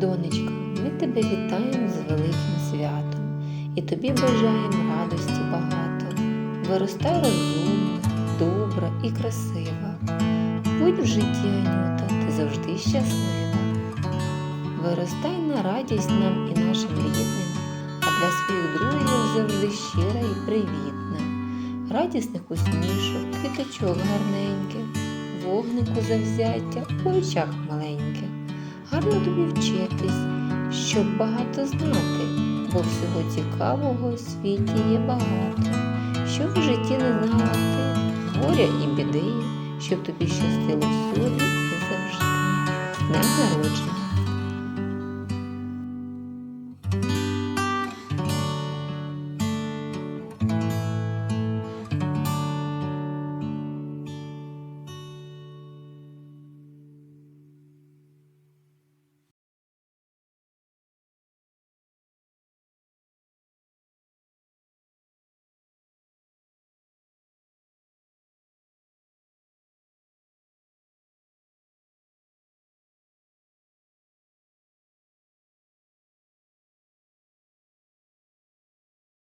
Донечко, ми тебе вітаємо з великим святом і тобі бажаємо радості багато. Виростай розумна, добра і красива. Будь в житті, Анюта, ти завжди щаслива. Виростай на радість нам і нашим рідним, а для своїх друзів завжди щира і привітна. Радісних усмішок, квіточок гарненьких, вогнику завзяття у очах маленьких. Гарно тобі вчитись, щоб багато знати, бо всього цікавого у світі є багато. Що в житті не знала ти, горя і біди, щоб тобі щастило всюди і завжди. Днем народження!